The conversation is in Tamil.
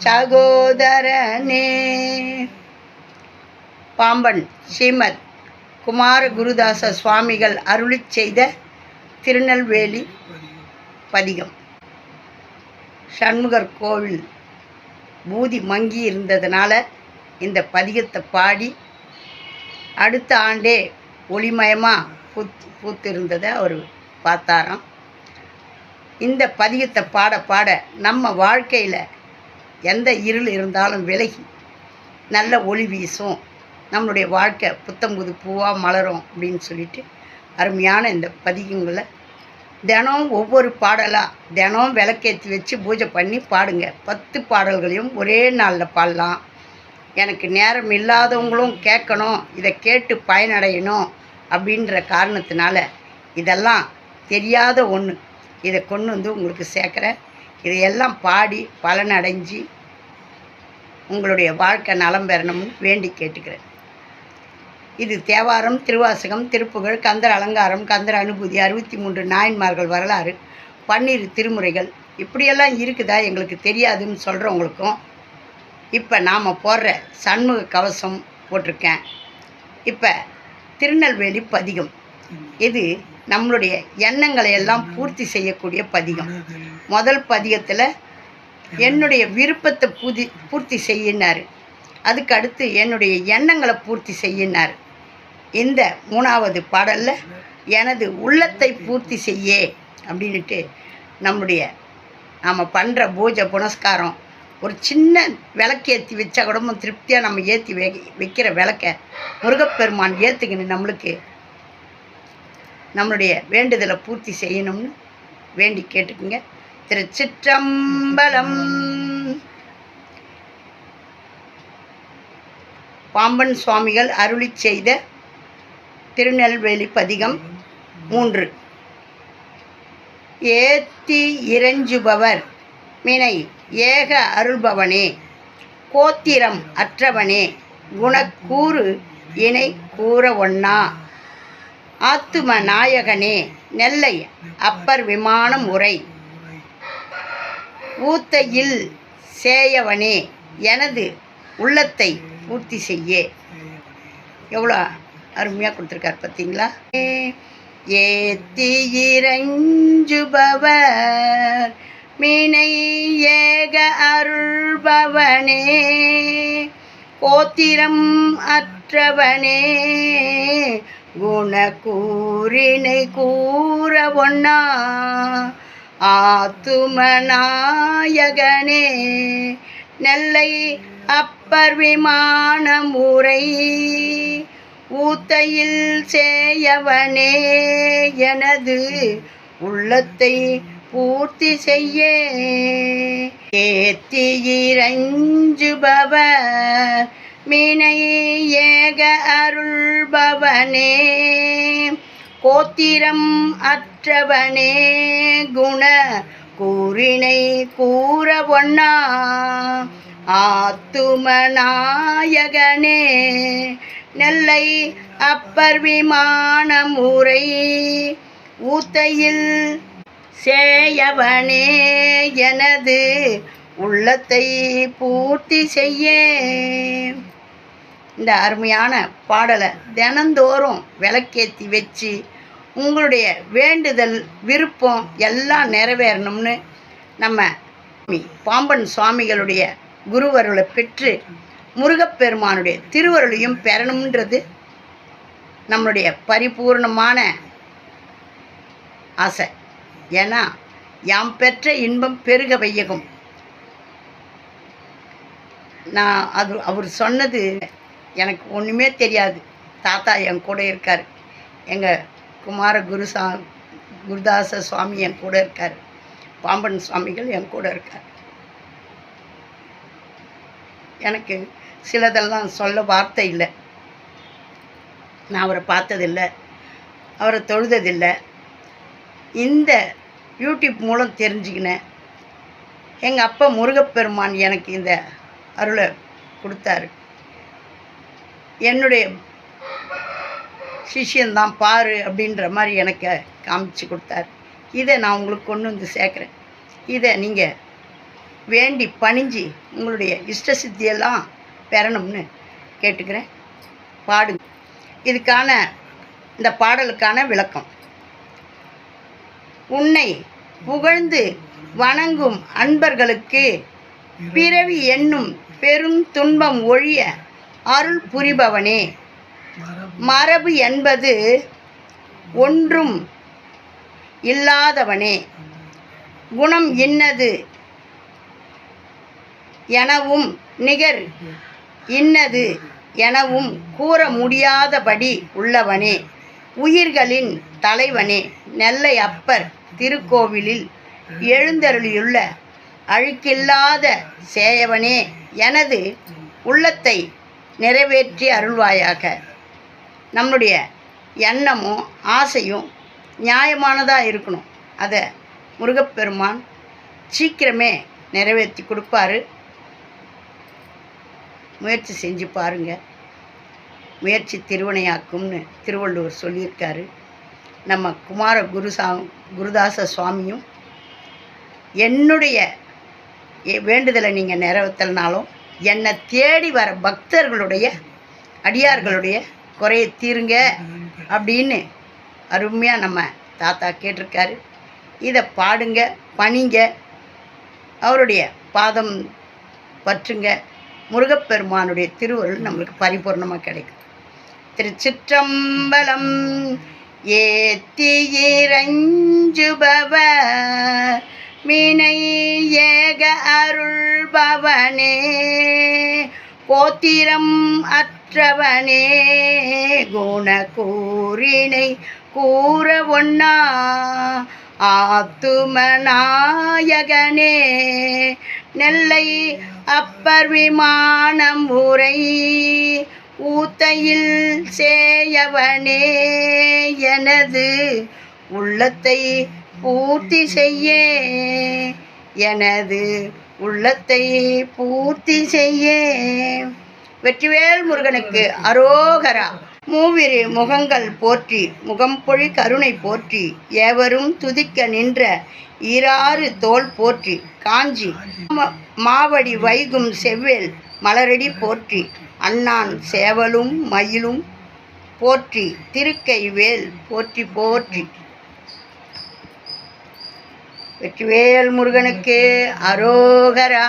சகோதரனே. பாம்பன் ஸ்ரீமத் குமார குருதாச சுவாமிகள் அருளிச் செய்த திருநெல்வேலி பதிகம். சண்முகர் கோவில் பூதி மங்கி இருந்ததுனால இந்த பதிகத்தை பாடி அடுத்த ஆண்டே ஒளிமயமாக பூத் பூத்திருந்ததை அவர் பார்த்தாராம். இந்த பதிகத்தை பாட பாட நம்ம வாழ்க்கையில் எந்த இருள் இருந்தாலும் விலகி நல்ல ஒளி வீசும். நம்மளுடைய வாழ்க்கை புத்தம் புது பூவாக மலரும் அப்படின்னு சொல்லிட்டு அருமையான இந்த பதிகங்களை தினம் ஒவ்வொரு பாடலாக தினம் விளக்கேற்றி வச்சு பூஜை பண்ணி பாடுங்க. பத்து பாடல்களையும் ஒரே நாளில் பாடலாம். எனக்கு நேரம் இல்லாதவங்களும் கேட்கணும் இதை கேட்டு பயனடையணும் அப்படின்ற காரணத்தினால இதெல்லாம் தெரியாத ஒன்று இதை கொண்டு வந்து உங்களுக்கு சேர்க்குறேன். இதையெல்லாம் பாடி பலனடைஞ்சு உங்களுடைய வாழ்க்கை நலம் பெறணும்னு வேண்டி கேட்டுக்கிறேன். இது தேவாரம் திருவாசகம் திருப்புகழ் கந்தர் அலங்காரம் கந்தர் அனுபூதி அறுபத்தி மூன்று நாயன்மார்கள் வரலாறு பன்னிரு திருமுறைகள். இப்படியெல்லாம் இருக்குதா எங்களுக்கு தெரியாதுன்னு சொல்கிறவங்களுக்கும் இப்போ நாம் போடுற சண்முக கவசம் போட்டிருக்கேன். இப்போ திருநெல்வேலி பதிகம். இது நம்மளுடைய எண்ணங்களை எல்லாம் பூர்த்தி செய்யக்கூடிய பதிகம். முதல் பதிகத்தில் என்னுடைய விருப்பத்தை பூதி பூர்த்தி செய்யினார். அதுக்கு அடுத்து என்னுடைய எண்ணங்களை பூர்த்தி செய்யினார். இந்த மூணாவது பாடலில் எனது உள்ளத்தை பூர்த்தி செய்யே அப்படின்ட்டு நம்முடைய நாம் பண்ணுற பூஜை புனஸ்காரம் ஒரு சின்ன விளக்கேற்றி வச்சா கூட திருப்தியாக நம்ம ஏற்றி வை வைக்கிற விளக்கை முருகப்பெருமான் ஏற்றுக்கணும் நம்மளுக்கு நம்மளுடைய வேண்டுதலை பூர்த்தி செய்யணும்னு வேண்டி கேட்டுக்குங்க. திருச்சிற்றம்பலம். பாம்பன் சுவாமிகள் அருளி செய்த திருநெல்வேலி பதிகம் மூன்று. ஏத்தி இறைஞ்சுபவர் வினை ஏக அருள்பவனே கோத்திரம் அற்றவனே குணக்கூறு இணை கூற ஒண்ணா. ஆத்தும நாயகனே நெல்லை அப்பர் விமானம் உரை. ஊத்தையில் சேயவனே எனது உள்ளத்தை பூர்த்தி செய்ய. எவ்வளோ அருமையாக கொடுத்துருக்கார் பார்த்தீங்களா? ஏத்தி இறைஞ்சுபவர் மினை ஏக அருள்பவனே. கோத்திரம் அற்றவனே குணக்கூறினை கூற ஒன்னா ஆத்துமநாயகனே நெல்லை அப்பர் விமானம் உரை ஊத்தையில் சேயவனே எனது உள்ளத்தை பூர்த்தி செய்ய. ஏத்தி இறைஞ்சுபவர் மினை ஏக அருள்பவனே. கோத்திரம் அத் மற்றவனே குண கூறினை கூற ஒண்ணா ஆத்துமநாயகனே நெல்லை அப்பர் விமானம் உரை ஊத்தையில் சேயவனே எனது உள்ளத்தை பூர்த்தி செய்ய. இந்த அருமையான பாடலை தினந்தோறும் விளக்கேற்றி வச்சு உங்களுடைய வேண்டுதல் விருப்பம் எல்லாம் நிறைவேறணும்னு நம்ம பாம்பன் சுவாமிகளுடைய குருவருளை பெற்று முருகப்பெருமானுடைய திருவருளையும் பெறணும்ன்றது நம்மளுடைய பரிபூர்ணமான ஆசை. ஏன்னா யாம் பெற்ற இன்பம் பெருக வையகம். நான் அது அவர் சொன்னது எனக்கு ஒன்றுமே தெரியாது. தாத்தா என் கூட இருக்கார். எங்கள் குமார குருசா குருதாச சுவாமி என் கூட இருக்கார். பாம்பன் சுவாமிகள் என் கூட இருக்கார். எனக்கு சிலதெல்லாம் சொல்ல வார்த்தை இல்லை. நான் அவரை பார்த்ததில்லை. அவரை தொழுததில்லை. இந்த யூடியூப் மூலம் தெரிஞ்சுக்கினேன். எங்கள் அப்பா முருகப்பெருமான் எனக்கு இந்த அருளை கொடுத்தாரு. என்னுடைய சிஷியந்தான் பாரு அப்படின்ற மாதிரி எனக்கு காமிச்சு கொடுத்தாரு. இதை நான் உங்களுக்கு கொண்டு வந்து சேர்க்குறேன். இதை நீங்கள் வேண்டி பணிஞ்சு உங்களுடைய இஷ்ட சித்தியெல்லாம் பெறணும்னு கேட்டுக்கிறேன். பாடுங்க. இதுக்கான இந்த பாடலுக்கான விளக்கம். உன்னை புகழ்ந்து வணங்கும் அன்பர்களுக்கு பிறவி என்னும் பெரும் துன்பம் ஒழிய அருள் புரிபவனே. மரபு என்பது ஒன்றும் இல்லாதவனே. குணம் இன்னது எனவும் நிகர் இன்னது எனவும் கூற முடியாதபடி உள்ளவனே. உயிர்களின் தலைவனே. நெல்லை அப்பர் திருக்கோவிலில் எழுந்தருளியுள்ள அழுக்கில்லாத சேயவனே. எனது உள்ளத்தை நிறைவேற்றி அருள்வாயாக. நம்மளுடைய எண்ணமும் ஆசையும் நியாயமானதாக இருக்கணும். அதை முருகப்பெருமான் சீக்கிரமே நிறைவேற்றி கொடுப்பாரு. முயற்சி செஞ்சு பாருங்க. முயற்சி திருவினையாக்கும்னு திருவள்ளுவர் சொல்லியிருக்காரு. நம்ம குமார குருசா குருதாச சுவாமியும் என்னுடைய வேண்டுதலை நீங்கள் நிறைவேற்றலனாலும் என்னை தேடி வர பக்தர்களுடைய அடியார்களுடைய குறைய தீருங்க அப்படின்னு அருமையாக நம்ம தாத்தா கேட்டிருக்காரு. இதை பாடுங்க பணிங்க அவருடைய பாதம் பற்றுங்க. முருகப்பெருமானுடைய திருவருள் நம்மளுக்கு பரிபூர்ணமாக கிடைக்கும். திருச்சிற்றம்பலம் ஏத்தி இறஞ்சுபவ மினை ஏக அருள்பவனே கோத்திரம் அத் அற்றவனே குணக்கூறினை கூற ஒண்ணா. ஆத்துமநாயகனே நெல்லை அப்பர் விமானம் உரை. ஊத்தையில் சேயவனே எனது உள்ளத்தை பூர்த்தி செய்ய. எனது உள்ளத்தை பூர்த்தி செய்ய. வெற்றிவேல் முருகனுக்கு அரோகரா. மூவிரு முகங்கள் போற்றி முகம்பொழி கருணை போற்றி ஏவரும் துதிக்க நின்ற ஈராறு தோல் போற்றி காஞ்சி மாவடி வைகும் செவ்வேல் மலரடி போற்றி அண்ணான் சேவலும் மயிலும் போற்றி திருக்கை வேல் போற்றி போற்றி. வெற்றிவேல் முருகனுக்கு அரோகரா.